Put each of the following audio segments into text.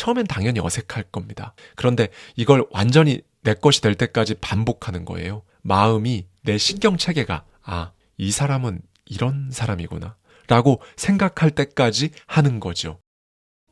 처음엔 당연히 어색할 겁니다. 그런데 이걸 완전히 내 것이 될 때까지 반복하는 거예요. 마음이 내 신경 체계가 아, 이 사람은 이런 사람이구나. 라고 생각할 때까지 하는 거죠.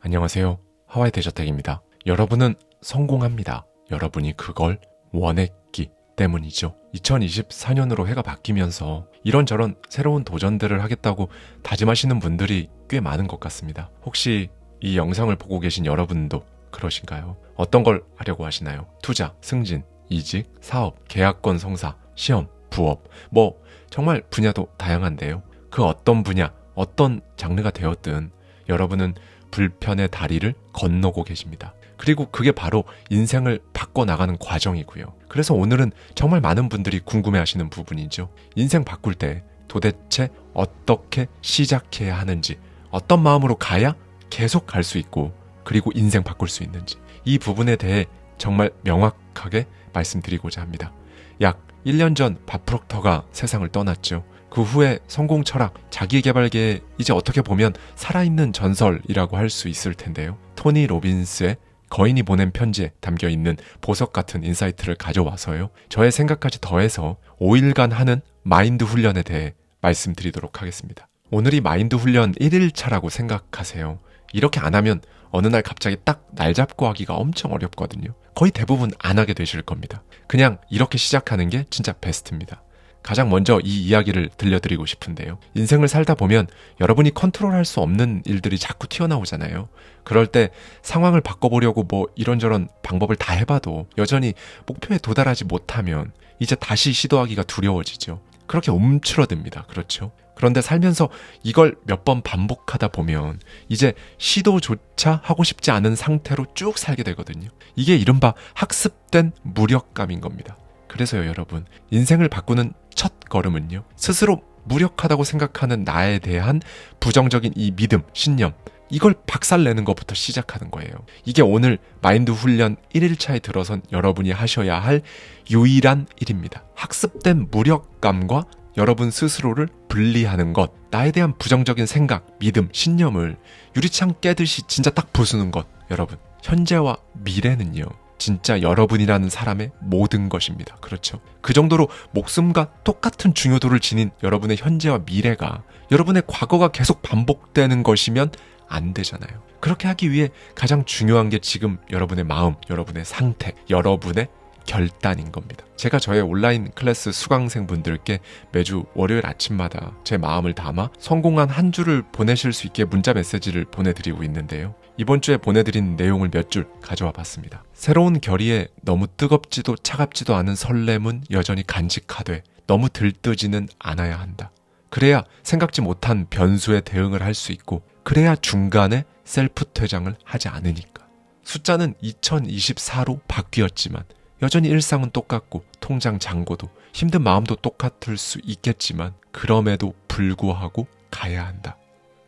안녕하세요. 하와이 대저택입니다. 여러분은 성공합니다. 여러분이 그걸 원했기 때문이죠. 2024년으로 해가 바뀌면서 이런저런 새로운 도전들을 하겠다고 다짐하시는 분들이 꽤 많은 것 같습니다. 혹시 이 영상을 보고 계신 여러분도 그러신가요? 어떤 걸 하려고 하시나요? 투자, 승진, 이직, 사업, 계약권 성사, 시험, 부업, 뭐 정말 분야도 다양한데요. 그 어떤 분야, 어떤 장르가 되었든 여러분은 불편의 다리를 건너고 계십니다. 그리고 그게 바로 인생을 바꿔나가는 과정이고요. 그래서 오늘은 정말 많은 분들이 궁금해 하시는 부분이죠. 인생 바꿀 때 도대체 어떻게 시작해야 하는지, 어떤 마음으로 가야 계속 갈 수 있고, 그리고 인생 바꿀 수 있는지, 이 부분에 대해 정말 명확하게 말씀드리고자 합니다. 약 1년 전 바프록터가 세상을 떠났죠. 그 후에 성공 철학, 자기개발계에 이제 어떻게 보면 살아있는 전설이라고 할 수 있을 텐데요. 토니 로빈스의 거인이 보낸 편지에 담겨 있는 보석 같은 인사이트를 가져와서요. 저의 생각까지 더해서 5일간 하는 마인드 훈련에 대해 말씀드리도록 하겠습니다. 오늘이 마인드 훈련 1일차라고 생각하세요. 이렇게 안 하면 어느 날 갑자기 딱 날 잡고 하기가 엄청 어렵거든요. 거의 대부분 안 하게 되실 겁니다. 그냥 이렇게 시작하는 게 진짜 베스트입니다. 가장 먼저 이 이야기를 들려드리고 싶은데요. 인생을 살다 보면 여러분이 컨트롤할 수 없는 일들이 자꾸 튀어나오잖아요. 그럴 때 상황을 바꿔보려고 뭐 이런저런 방법을 다 해봐도 여전히 목표에 도달하지 못하면 이제 다시 시도하기가 두려워지죠. 그렇게 움츠러듭니다. 그렇죠? 그런데 살면서 이걸 몇 번 반복하다 보면 이제 시도조차 하고 싶지 않은 상태로 쭉 살게 되거든요. 이게 이른바 학습된 무력감인 겁니다. 그래서요, 여러분. 인생을 바꾸는 첫 걸음은요. 스스로 무력하다고 생각하는 나에 대한 부정적인 이 믿음, 신념, 이걸 박살내는 것부터 시작하는 거예요. 이게 오늘 마인드 훈련 1일차에 들어선 여러분이 하셔야 할 유일한 일입니다. 학습된 무력감과 여러분 스스로를 분리하는 것, 나에 대한 부정적인 생각, 믿음, 신념을 유리창 깨듯이 진짜 딱 부수는 것, 여러분. 현재와 미래는요, 진짜 여러분이라는 사람의 모든 것입니다. 그렇죠. 그 정도로 목숨과 똑같은 중요도를 지닌 여러분의 현재와 미래가 여러분의 과거가 계속 반복되는 것이면 안 되잖아요. 그렇게 하기 위해 가장 중요한 게 지금 여러분의 마음, 여러분의 상태, 여러분의 결단인 겁니다. 제가 저의 온라인 클래스 수강생 분들께 매주 월요일 아침마다 제 마음을 담아 성공한 한 주를 보내실 수 있게 문자 메시지를 보내드리고 있는데요. 이번 주에 보내드린 내용을 몇 줄 가져와 봤습니다. 새로운 결의에 너무 뜨겁지도 차갑지도 않은 설렘은 여전히 간직하되 너무 들뜨지는 않아야 한다. 그래야 생각지 못한 변수에 대응을 할 수 있고 그래야 중간에 셀프 퇴장을 하지 않으니까. 숫자는 2024로 바뀌었지만 여전히 일상은 똑같고 통장 잔고도 힘든 마음도 똑같을 수 있겠지만 그럼에도 불구하고 가야 한다.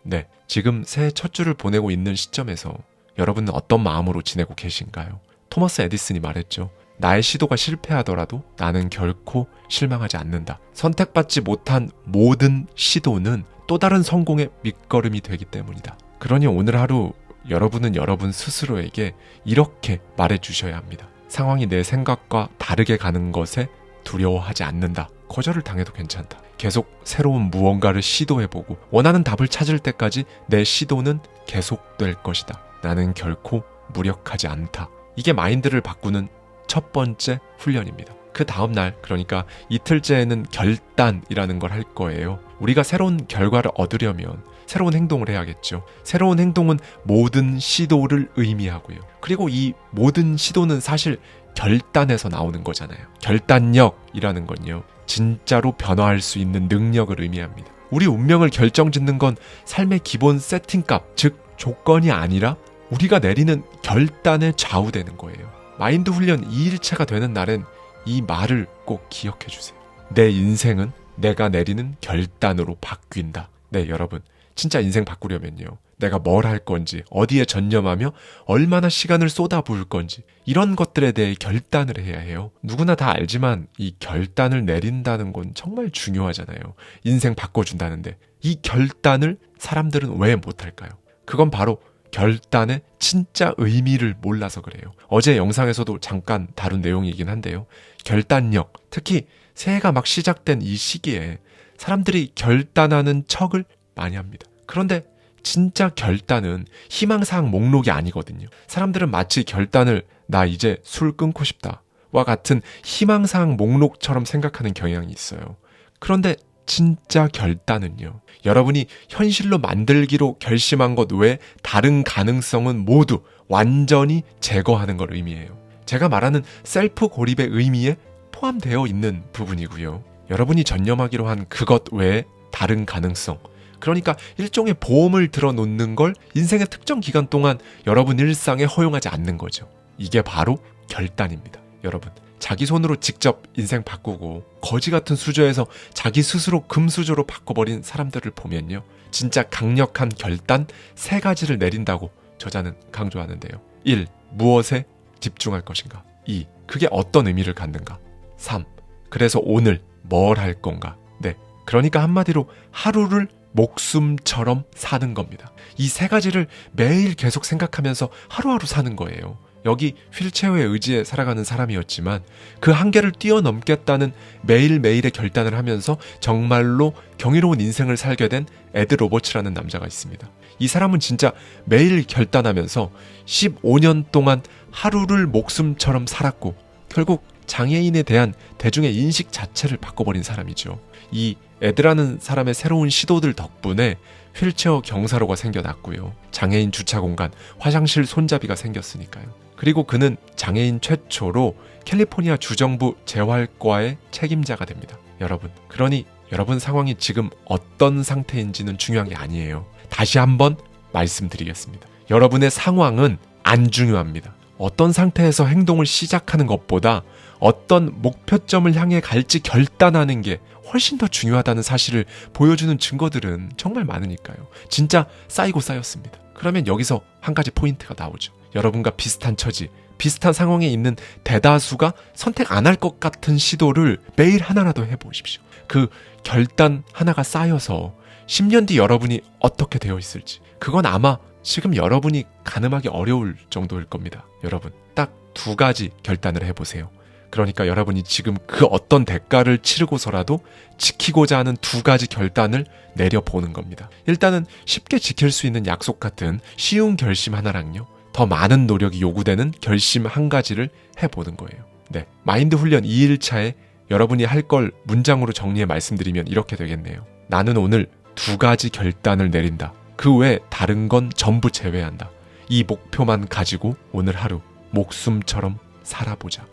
네, 지금 새해 첫 주를 보내고 있는 시점에서 여러분은 어떤 마음으로 지내고 계신가요? 토머스 에디슨이 말했죠. 나의 시도가 실패하더라도 나는 결코 실망하지 않는다. 선택받지 못한 모든 시도는 또 다른 성공의 밑거름이 되기 때문이다. 그러니 오늘 하루 여러분은 여러분 스스로에게 이렇게 말해 주셔야 합니다. 상황이 내 생각과 다르게 가는 것에 두려워하지 않는다. 거절을 당해도 괜찮다. 계속 새로운 무언가를 시도해보고 원하는 답을 찾을 때까지 내 시도는 계속될 것이다. 나는 결코 무력하지 않다. 이게 마인드를 바꾸는 첫 번째 훈련입니다. 그 다음날, 그러니까 이틀째에는 결단이라는 걸 할 거예요. 우리가 새로운 결과를 얻으려면 새로운 행동을 해야겠죠. 새로운 행동은 모든 시도를 의미하고요. 그리고 이 모든 시도는 사실 결단에서 나오는 거잖아요. 결단력이라는 건요. 진짜로 변화할 수 있는 능력을 의미합니다. 우리 운명을 결정짓는 건 삶의 기본 세팅값, 즉 조건이 아니라 우리가 내리는 결단에 좌우되는 거예요. 마인드 훈련 2일차가 되는 날엔 이 말을 꼭 기억해 주세요. 내 인생은 내가 내리는 결단으로 바뀐다. 네, 여러분. 진짜 인생 바꾸려면요. 내가 뭘 할 건지, 어디에 전념하며 얼마나 시간을 쏟아부을 건지, 이런 것들에 대해 결단을 해야 해요. 누구나 다 알지만 이 결단을 내린다는 건 정말 중요하잖아요. 인생 바꿔준다는데. 이 결단을 사람들은 왜 못할까요? 그건 바로 결단의 진짜 의미를 몰라서 그래요. 어제 영상에서도 잠깐 다룬 내용이긴 한데요. 결단력, 특히 새해가 막 시작된 이 시기에 사람들이 결단하는 척을 많이 합니다. 그런데 진짜 결단은 희망사항 목록이 아니거든요. 사람들은 마치 결단을 나 이제 술 끊고 싶다. 와 같은 희망사항 목록처럼 생각하는 경향이 있어요. 그런데 진짜 결단은요. 여러분이 현실로 만들기로 결심한 것 외에 다른 가능성은 모두 완전히 제거하는 걸 의미해요. 제가 말하는 셀프 고립의 의미에 포함되어 있는 부분이고요. 여러분이 전념하기로 한 그것 외에 다른 가능성. 그러니까 일종의 보험을 들어 놓는 걸 인생의 특정 기간 동안 여러분 일상에 허용하지 않는 거죠. 이게 바로 결단입니다. 여러분, 자기 손으로 직접 인생 바꾸고 거지 같은 수저에서 자기 스스로 금수저로 바꿔버린 사람들을 보면요. 진짜 강력한 결단 세 가지를 내린다고 저자는 강조하는데요. 1. 무엇에 집중할 것인가? 2. 그게 어떤 의미를 갖는가? 3. 그래서 오늘 뭘 할 건가? 네. 그러니까 한마디로 하루를 목숨처럼 사는 겁니다. 이 세 가지를 매일 계속 생각하면서 하루하루 사는 거예요. 여기 휠체어에 의지해 살아가는 사람이었지만 그 한계를 뛰어넘겠다는 매일매일의 결단을 하면서 정말로 경이로운 인생을 살게 된 에드 로버츠라는 남자가 있습니다. 이 사람은 진짜 매일 결단하면서 15년 동안 하루를 목숨처럼 살았고 결국 장애인에 대한 대중의 인식 자체를 바꿔버린 사람이죠. 이 에드라는 사람의 새로운 시도들 덕분에 휠체어 경사로가 생겨났고요. 장애인 주차 공간, 화장실 손잡이가 생겼으니까요. 그리고 그는 장애인 최초로 캘리포니아 주정부 재활과의 책임자가 됩니다. 여러분. 그러니 여러분 상황이 지금 어떤 상태인지는 중요한 게 아니에요. 다시 한번 말씀드리겠습니다. 여러분의 상황은 안 중요합니다. 어떤 상태에서 행동을 시작하는 것보다 어떤 목표점을 향해 갈지 결단하는 게 훨씬 더 중요하다는 사실을 보여주는 증거들은 정말 많으니까요. 진짜 쌓이고 쌓였습니다. 그러면 여기서 한 가지 포인트가 나오죠. 여러분과 비슷한 처지, 비슷한 상황에 있는 대다수가 선택 안 할 것 같은 시도를 매일 하나라도 해보십시오. 그 결단 하나가 쌓여서 10년 뒤 여러분이 어떻게 되어 있을지. 그건 아마 지금 여러분이 가늠하기 어려울 정도일 겁니다. 여러분, 딱 두 가지 결단을 해보세요. 그러니까 여러분이 지금 그 어떤 대가를 치르고서라도 지키고자 하는 두 가지 결단을 내려보는 겁니다. 일단은 쉽게 지킬 수 있는 약속 같은 쉬운 결심 하나랑요. 더 많은 노력이 요구되는 결심 한 가지를 해보는 거예요. 네. 마인드 훈련 2일차에 여러분이 할 걸 문장으로 정리해 말씀드리면 이렇게 되겠네요. 나는 오늘 두 가지 결단을 내린다. 그 외에 다른 건 전부 제외한다. 이 목표만 가지고 오늘 하루 목숨처럼 살아보자.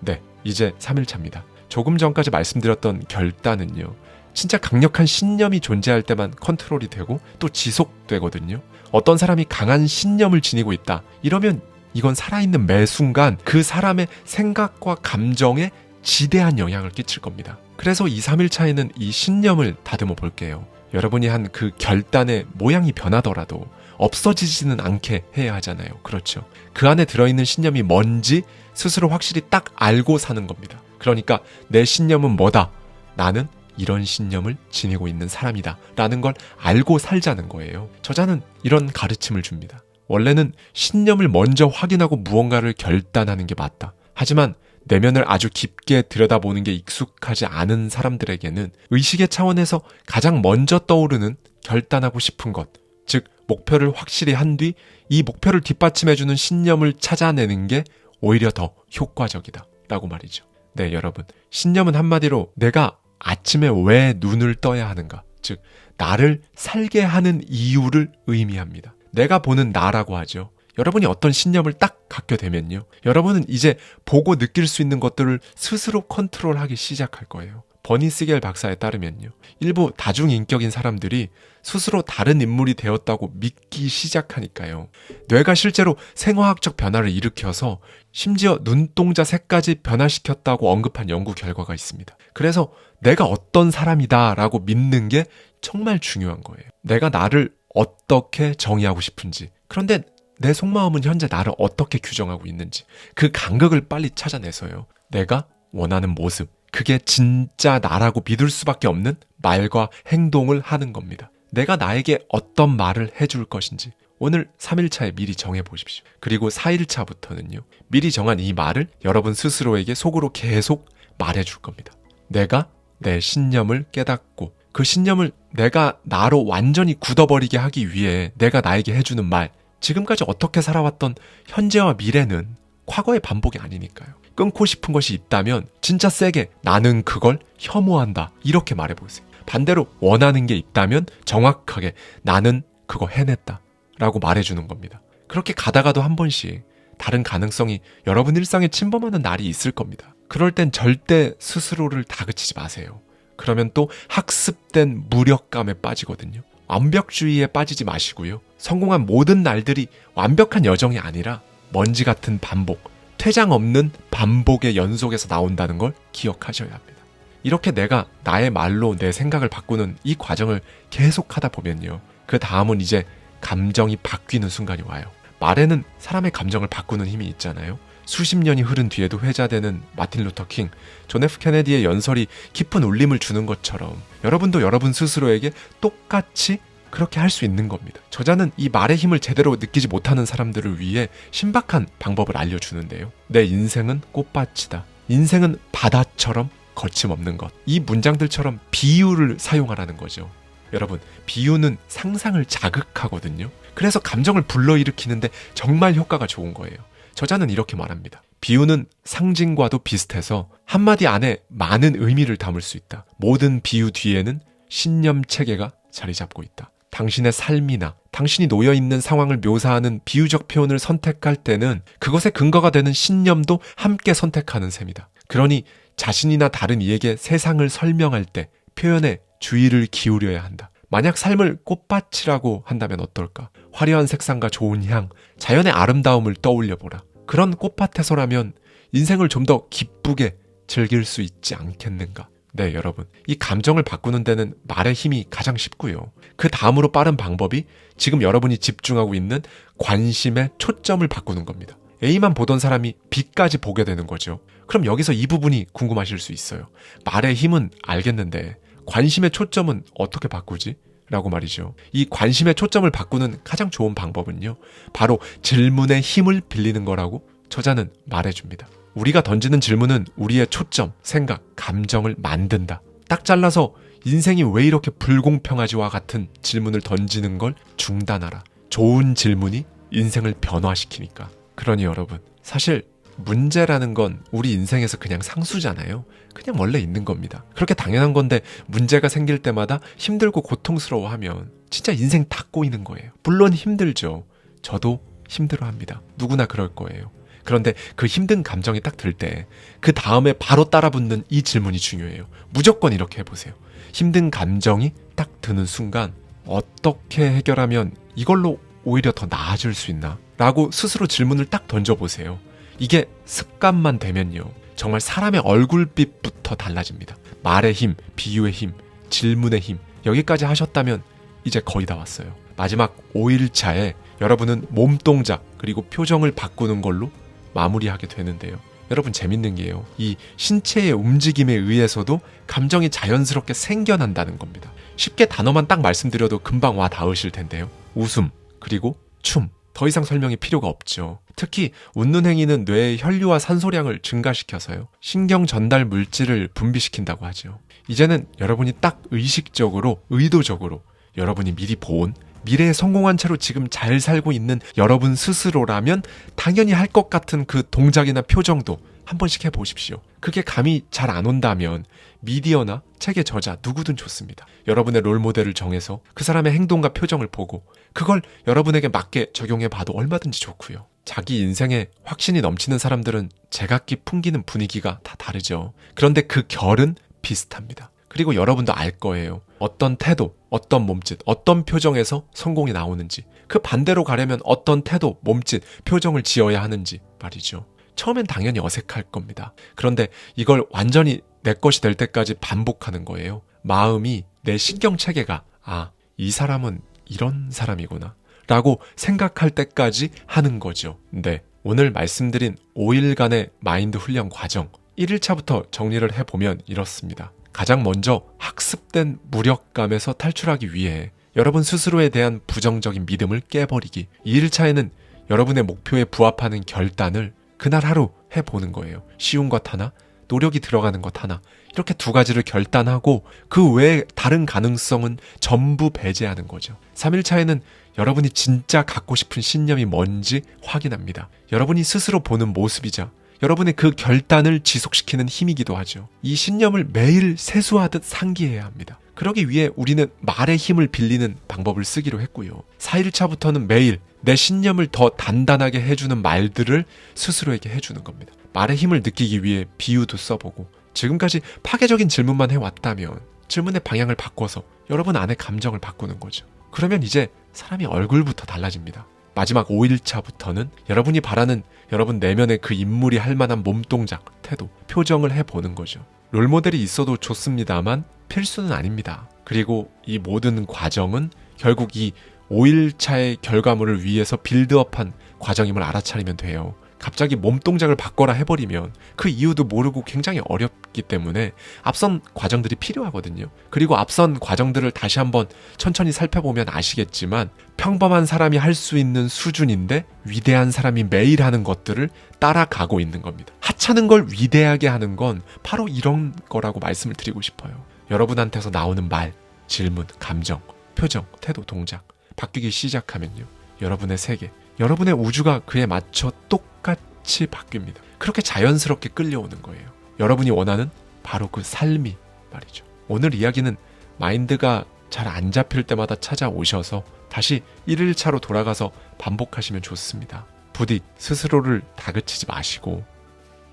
네, 이제 3일차입니다. 조금 전까지 말씀드렸던 결단은요. 진짜 강력한 신념이 존재할 때만 컨트롤이 되고 또 지속되거든요. 어떤 사람이 강한 신념을 지니고 있다. 이러면 이건 살아있는 매 순간 그 사람의 생각과 감정에 지대한 영향을 끼칠 겁니다. 그래서 2, 3일 차에는 이 신념을 다듬어 볼게요. 여러분이 한 그 결단의 모양이 변하더라도 없어지지는 않게 해야 하잖아요. 그렇죠. 그 안에 들어있는 신념이 뭔지 스스로 확실히 딱 알고 사는 겁니다. 그러니까 내 신념은 뭐다? 나는 이런 신념을 지니고 있는 사람이다. 라는 걸 알고 살자는 거예요. 저자는 이런 가르침을 줍니다. 원래는 신념을 먼저 확인하고 무언가를 결단하는 게 맞다. 하지만 내면을 아주 깊게 들여다보는 게 익숙하지 않은 사람들에게는 의식의 차원에서 가장 먼저 떠오르는 결단하고 싶은 것, 즉, 목표를 확실히 한 뒤 이 목표를 뒷받침해주는 신념을 찾아내는 게 오히려 더 효과적이다. 라고 말이죠. 네, 여러분. 신념은 한마디로 내가 아침에 왜 눈을 떠야 하는가? 즉, 나를 살게 하는 이유를 의미합니다. 내가 보는 나라고 하죠. 여러분이 어떤 신념을 딱 갖게 되면요. 여러분은 이제 보고 느낄 수 있는 것들을 스스로 컨트롤하기 시작할 거예요. 버니 스겔 박사에 따르면요. 일부 다중인격인 사람들이 스스로 다른 인물이 되었다고 믿기 시작하니까요. 뇌가 실제로 생화학적 변화를 일으켜서 심지어 눈동자 색까지 변화시켰다고 언급한 연구 결과가 있습니다. 그래서 내가 어떤 사람이다 라고 믿는 게 정말 중요한 거예요. 내가 나를 어떻게 정의하고 싶은지. 그런데 내 속마음은 현재 나를 어떻게 규정하고 있는지. 그 간극을 빨리 찾아내서요. 내가 원하는 모습. 그게 진짜 나라고 믿을 수밖에 없는 말과 행동을 하는 겁니다. 내가 나에게 어떤 말을 해줄 것인지, 오늘 3일차에 미리 정해 보십시오. 그리고 4일차부터는요. 미리 정한 이 말을 여러분 스스로에게 속으로 계속 말해 줄 겁니다. 내가 내 신념을 깨닫고 그 신념을 내가 나로 완전히 굳어버리게 하기 위해 내가 나에게 해주는 말, 지금까지 어떻게 살아왔던 현재와 미래는 과거의 반복이 아니니까요. 끊고 싶은 것이 있다면 진짜 세게 나는 그걸 혐오한다. 이렇게 말해보세요. 반대로 원하는 게 있다면 정확하게 나는 그거 해냈다. 라고 말해주는 겁니다. 그렇게 가다가도 한 번씩 다른 가능성이 여러분 일상에 침범하는 날이 있을 겁니다. 그럴 땐 절대 스스로를 다그치지 마세요. 그러면 또 학습된 무력감에 빠지거든요. 완벽주의에 빠지지 마시고요. 성공한 모든 날들이 완벽한 여정이 아니라 먼지 같은 반복, 퇴장 없는 반복의 연속에서 나온다는 걸 기억하셔야 합니다. 이렇게 내가 나의 말로 내 생각을 바꾸는 이 과정을 계속 하다 보면요. 그 다음은 이제 감정이 바뀌는 순간이 와요. 말에는 사람의 감정을 바꾸는 힘이 있잖아요. 수십 년이 흐른 뒤에도 회자되는 마틴 루터 킹, 존 F 케네디의 연설이 깊은 울림을 주는 것처럼 여러분도 여러분 스스로에게 똑같이 그렇게 할 수 있는 겁니다. 저자는 이 말의 힘을 제대로 느끼지 못하는 사람들을 위해 신박한 방법을 알려주는데요. 내 인생은 꽃밭이다. 인생은 바다처럼 거침없는 것. 이 문장들처럼 비유를 사용하라는 거죠. 여러분, 비유는 상상을 자극하거든요. 그래서 감정을 불러일으키는데 정말 효과가 좋은 거예요. 저자는 이렇게 말합니다. 비유는 상징과도 비슷해서 한마디 안에 많은 의미를 담을 수 있다. 모든 비유 뒤에는 신념 체계가 자리 잡고 있다. 당신의 삶이나 당신이 놓여 있는 상황을 묘사하는 비유적 표현을 선택할 때는 그것의 근거가 되는 신념도 함께 선택하는 셈이다. 그러니 자신이나 다른 이에게 세상을 설명할 때 표현에 주의를 기울여야 한다. 만약 삶을 꽃밭이라고 한다면 어떨까? 화려한 색상과 좋은 향, 자연의 아름다움을 떠올려 보라. 그런 꽃밭에서라면 인생을 좀 더 기쁘게 즐길 수 있지 않겠는가? 네, 여러분. 이 감정을 바꾸는 데는 말의 힘이 가장 쉽고요. 그 다음으로 빠른 방법이 지금 여러분이 집중하고 있는 관심의 초점을 바꾸는 겁니다. A만 보던 사람이 B까지 보게 되는 거죠. 그럼 여기서 이 부분이 궁금하실 수 있어요. 말의 힘은 알겠는데 관심의 초점은 어떻게 바꾸지? 라고 말이죠. 이 관심의 초점을 바꾸는 가장 좋은 방법은요. 바로 질문의 힘을 빌리는 거라고 저자는 말해줍니다. 우리가 던지는 질문은 우리의 초점, 생각, 감정을 만든다. 딱 잘라서 인생이 왜 이렇게 불공평하지와 같은 질문을 던지는 걸 중단하라. 좋은 질문이 인생을 변화시키니까. 그러니 여러분, 사실 문제라는 건 우리 인생에서 그냥 상수잖아요. 그냥 원래 있는 겁니다. 그렇게 당연한 건데 문제가 생길 때마다 힘들고 고통스러워하면 진짜 인생 다 꼬이는 거예요. 물론 힘들죠. 저도 힘들어 합니다. 누구나 그럴 거예요. 그런데 그 힘든 감정이 딱 들 때 그 다음에 바로 따라붙는 이 질문이 중요해요. 무조건 이렇게 해보세요. 힘든 감정이 딱 드는 순간 어떻게 해결하면 이걸로 오히려 더 나아질 수 있나? 라고 스스로 질문을 딱 던져보세요. 이게 습관만 되면요. 정말 사람의 얼굴빛부터 달라집니다. 말의 힘, 비유의 힘, 질문의 힘. 여기까지 하셨다면 이제 거의 다 왔어요. 마지막 5일차에 여러분은 몸 동작 그리고 표정을 바꾸는 걸로 마무리하게 되는데요. 여러분 재밌는 게요. 이 신체의 움직임에 의해서도 감정이 자연스럽게 생겨난다는 겁니다. 쉽게 단어만 딱 말씀드려도 금방 와 닿으실 텐데요. 웃음, 그리고 춤. 더 이상 설명이 필요가 없죠. 특히 웃는 행위는 뇌의 혈류와 산소량을 증가시켜서요. 신경 전달 물질을 분비시킨다고 하죠. 이제는 여러분이 딱 의식적으로, 의도적으로 여러분이 미리 본 미래에 성공한 채로 지금 잘 살고 있는 여러분 스스로라면 당연히 할 것 같은 그 동작이나 표정도 한 번씩 해보십시오. 그게 감이 잘 안 온다면 미디어나 책의 저자 누구든 좋습니다. 여러분의 롤 모델을 정해서 그 사람의 행동과 표정을 보고 그걸 여러분에게 맞게 적용해 봐도 얼마든지 좋고요. 자기 인생에 확신이 넘치는 사람들은 제각기 풍기는 분위기가 다 다르죠. 그런데 그 결은 비슷합니다. 그리고 여러분도 알 거예요. 어떤 태도, 어떤 몸짓, 어떤 표정에서 성공이 나오는지, 그 반대로 가려면 어떤 태도, 몸짓, 표정을 지어야 하는지 말이죠. 처음엔 당연히 어색할 겁니다. 그런데 이걸 완전히 내 것이 될 때까지 반복하는 거예요. 마음이 내 신경 체계가 아, 이 사람은 이런 사람이구나. 라고 생각할 때까지 하는 거죠. 네. 오늘 말씀드린 5일간의 마인드 훈련 과정 1일차부터 정리를 해보면 이렇습니다. 가장 먼저 학습된 무력감에서 탈출하기 위해 여러분 스스로에 대한 부정적인 믿음을 깨버리기. 2일차에는 여러분의 목표에 부합하는 결단을 그날 하루 해보는 거예요. 쉬운 것 하나, 노력이 들어가는 것 하나. 이렇게 두 가지를 결단하고 그 외에 다른 가능성은 전부 배제하는 거죠. 3일차에는 여러분이 진짜 갖고 싶은 신념이 뭔지 확인합니다. 여러분이 스스로 보는 모습이자 여러분의 그 결단을 지속시키는 힘이기도 하죠. 이 신념을 매일 세수하듯 상기해야 합니다. 그러기 위해 우리는 말의 힘을 빌리는 방법을 쓰기로 했고요. 4일차부터는 매일 내 신념을 더 단단하게 해주는 말들을 스스로에게 해주는 겁니다. 말의 힘을 느끼기 위해 비유도 써보고 지금까지 파괴적인 질문만 해왔다면 질문의 방향을 바꿔서 여러분 안의 감정을 바꾸는 거죠. 그러면 이제 사람이 얼굴부터 달라집니다. 마지막 5일차부터는 여러분이 바라는 여러분 내면의 그 인물이 할 만한 몸동작, 태도, 표정을 해보는 거죠. 롤모델이 있어도 좋습니다만 필수는 아닙니다. 그리고 이 모든 과정은 결국 이 5일차의 결과물을 위해서 빌드업한 과정임을 알아차리면 돼요. 갑자기 몸 동작을 바꿔라 해버리면 그 이유도 모르고 굉장히 어렵기 때문에 앞선 과정들이 필요하거든요. 그리고 앞선 과정들을 다시 한번 천천히 살펴보면 아시겠지만 평범한 사람이 할 수 있는 수준인데 위대한 사람이 매일 하는 것들을 따라가고 있는 겁니다. 하찮은 걸 위대하게 하는 건 바로 이런 거라고 말씀을 드리고 싶어요. 여러분한테서 나오는 말, 질문, 감정, 표정, 태도, 동작 바뀌기 시작하면요. 여러분의 세계, 여러분의 우주가 그에 맞춰 똑같이 바뀝니다. 그렇게 자연스럽게 끌려오는 거예요. 여러분이 원하는 바로 그 삶이 말이죠. 오늘 이야기는 마인드가 잘 안 잡힐 때마다 찾아오셔서 다시 1일차로 돌아가서 반복하시면 좋습니다. 부디 스스로를 다그치지 마시고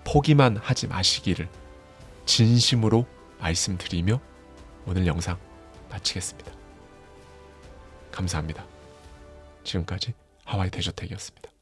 포기만 하지 마시기를 진심으로 말씀드리며 오늘 영상 마치겠습니다. 감사합니다. 지금까지 하와이 대저택이었습니다.